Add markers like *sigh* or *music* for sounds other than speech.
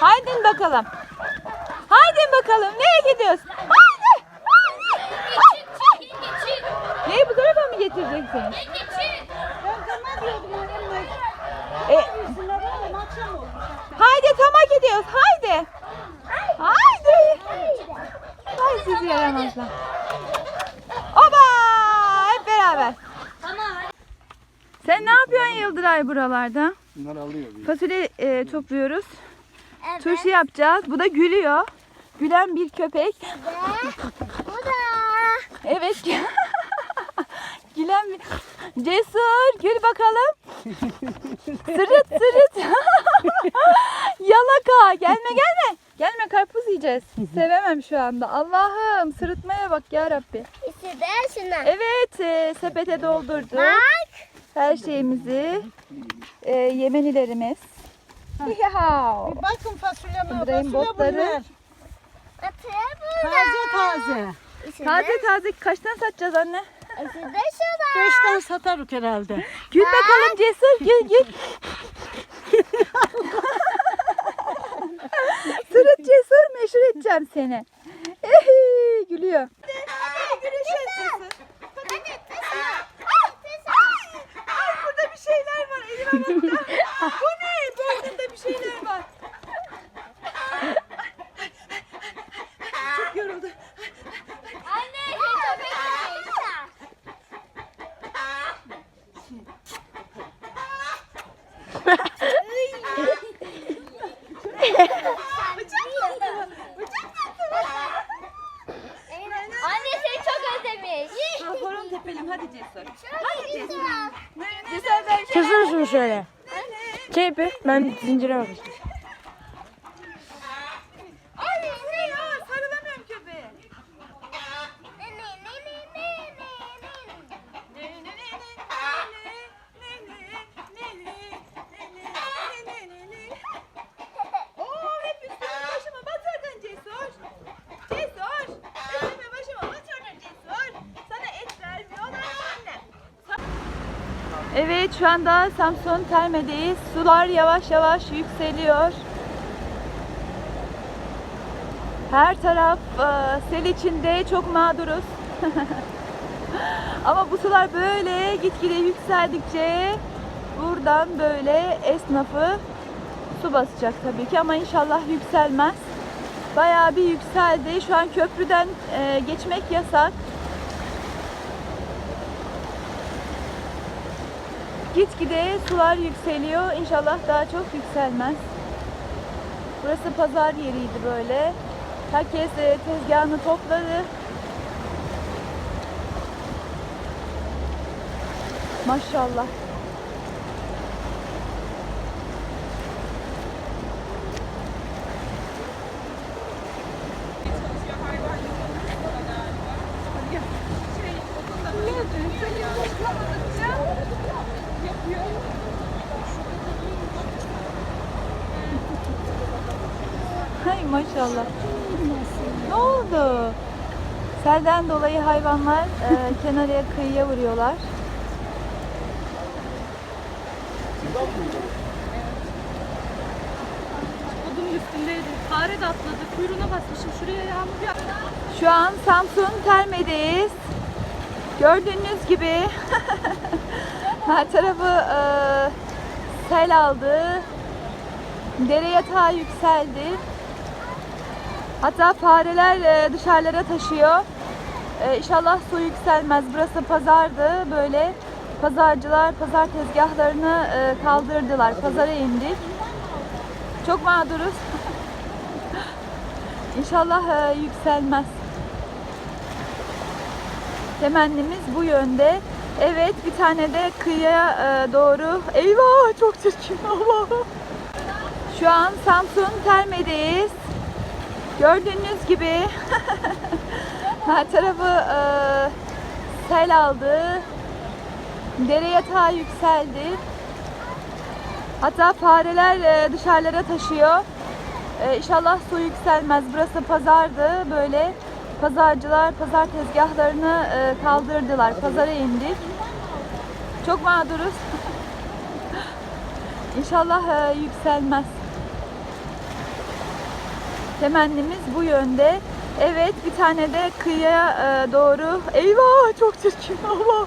Haydin bakalım. Haydin bakalım. Nereye gidiyorsun? Haydi. Yenge çık. Neyi bu tarafa mı getireceksin? E, haydi tama gidiyoruz. Haydi. Haydi. Hay sizi yaramazlar. Oba! Hep beraber. Sen ne yapıyorsun Yıldıray buralarda? Bunlar alıyor. Bir. Fasulye e, topluyoruz. Evet. Turşu yapacağız. Bu da gülüyor. Gülen bir köpek. Bu da. Evet. *laughs* Gülen bir... Cesur gül bakalım. Sırıt sırıt. *laughs* Yalaka gelme gelme. Gelme karpuz yiyeceğiz. Sevemem şu anda. Allah'ım sırıtmaya bak ya Rabbi. İşte şuna. Evet e, sepete doldurduk. Bak. Her şeyimizi. E, yemenilerimiz. Yahav. Bakın fasulyeme, İbrahim fasulye botları. bunlar. Atıyor burada. Taze taze. Taze taze kaçtan satacağız anne? De şuna. Beşten satarız herhalde. Gül bakalım Cesur gül gül. *laughs* Sırıt Cesur meşhur edeceğim seni. Ehi, gülüyor. Hadi görüşürüz Cesur. Ay burada bir şeyler var elime bak. Bu ne? Boynunda bir şeyler var. Çok yoruldu. Anne sen köpek misin? Anne seni çok özlemiş. Ha, tepelim hadi Cesur. Hadi Cesur. Cesur ben şöyle. Yapayım, ben zincire bakayım. Evet şu anda Samsun Terme'deyiz. Sular yavaş yavaş yükseliyor. Her taraf e, sel içinde çok mağduruz. *laughs* Ama bu sular böyle gitgide yükseldikçe buradan böyle esnafı su basacak tabii ki ama inşallah yükselmez. Bayağı bir yükseldi. Şu an köprüden e, geçmek yasak. Gitgide sular yükseliyor. İnşallah daha çok yükselmez. Burası pazar yeriydi böyle. Herkes e, tezgahını topladı. Maşallah. Hay maşallah. Ne oldu? Selden dolayı hayvanlar e, *laughs* kenarıya kıyıya vuruyorlar. Odun üstündeydi. Fare de atladı. Kuyruğuna basmışım. Şuraya yağmur yağ. Şu an Samsun Terme'deyiz. Gördüğünüz gibi *laughs* her tarafı e, sel aldı. Dere yatağı yükseldi. Hatta fareler e, dışarılara taşıyor. E, inşallah su yükselmez. Burası pazardı. Böyle pazarcılar pazar tezgahlarını e, kaldırdılar. Pazara indik. Çok mağduruz. *laughs* İnşallah e, yükselmez. Temennimiz bu yönde. Evet bir tane de kıyıya e, doğru. Eyvah çok çirkin *laughs* Allah. Şu an Samsun Terme'deyiz. Gördüğünüz gibi *laughs* her tarafı e, sel aldı. Dere yatağı yükseldi. Hatta fareler e, dışarılara taşıyor. E, inşallah su yükselmez. Burası pazardı. Böyle pazarcılar pazar tezgahlarını e, kaldırdılar. Pazara indik. Çok mağduruz. *laughs* İnşallah e, yükselmez. Temennimiz bu yönde. Evet bir tane de kıyıya e, doğru. Eyvah çok çirkin *laughs* Allah.